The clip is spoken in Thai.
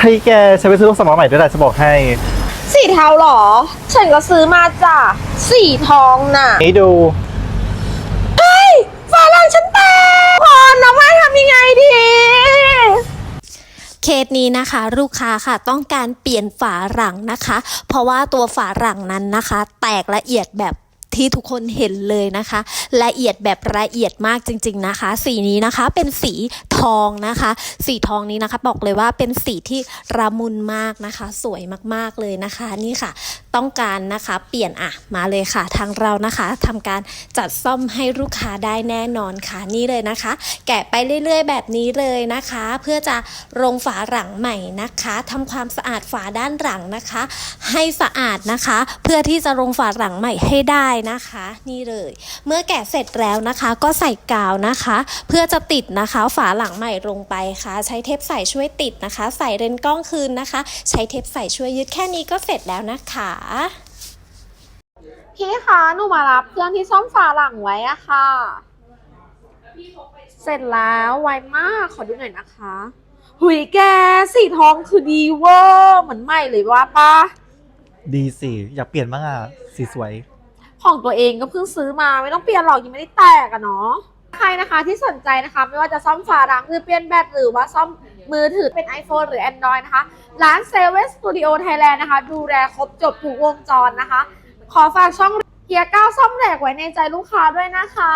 ให้แกฉันไปซื้อลูกสมอใหม่ด้วยแหละจะบอกให้สีเทาเหรอ ฉันก็ซื้อมาจ้ะสีทองน่ะนี่ดูเฮ้ยฝาลังฉันแตกพรน้องไม่ทำยังไงดี เคสนี้นะคะลูกค้าค่ะต้องการเปลี่ยนฝาหลังนะคะ เพราะว่าตัวฝาหลังนั้นนะคะ แตกละเอียดแบบ ที่ทุกคนเห็นเลยนะคะ ละเอียดแบบละเอียดมากจริง ๆนะคะ สีนี้นะคะเป็นสีทองนะคะ สีทองนี้นะคะบอกเลยว่าเป็นสีที่ระมุนมากนะคะ สวยมากๆเลยนะคะนี่ค่ะ ต้องการนะคะเปลี่ยนอะมาเลยค่ะ ทางเรานะคะทำการจัดซ่อมให้ลูกค้าได้แน่นอนค่ะนี่เลยนะคะ แกะไปเรื่อย ๆ แบบนี้เลยนะคะ เพื่อจะลงฝาหลังใหม่นะคะทำความสะอาดฝาด้านหลังนะคะ ให้สะอาดนะคะ เพื่อที่จะลงฝาหลังใหม่ให้ได้นะคะ นี่เลย เมื่อแกะเสร็จแล้วนะคะ ก็ใส่กาวนะคะ เพื่อจะติดนะคะ ฝาหลังใหม่ลงไปค่ะ ใช้เทปใส่ช่วยติดนะคะ ใส่เรนส์กล้องคืนนะคะ ใช้เทปใส่ช่วยยึดแค่นี้ก็เสร็จแล้วนะคะพี่คะหนูมารับเพื่อนที่ซ่อมฝาหลังไว้อะค่ะ เสร็จแล้วไวมากขอดูหน่อยนะคะหุยแกสีทองคือดีเวอร์เหมือนใหม่เลยว่าปะดีสิ อยากเปลี่ยนบ้างอะ สีสวย ของตัวเองก็เพิ่งซื้อมาไม่ต้องเปลี่ยนหรอกยังไม่ได้แตกอะเนาะใครนะคะที่สนใจนะคะ ไม่ว่าจะซ่อมฝาหลังหรือเปลี่ยนแบตหรือว่าซ่อมมือถือเป็น iPhone หรือ Android นะคะ ร้านเซเว่นสตูดิโอไทยแลนด์นะคะ ดูแลครบจบทุกวงจรนะคะ ขอฝากช่องเกียร์ก้าวซ่อมแหลกไว้ในใจลูกค้าด้วยนะคะ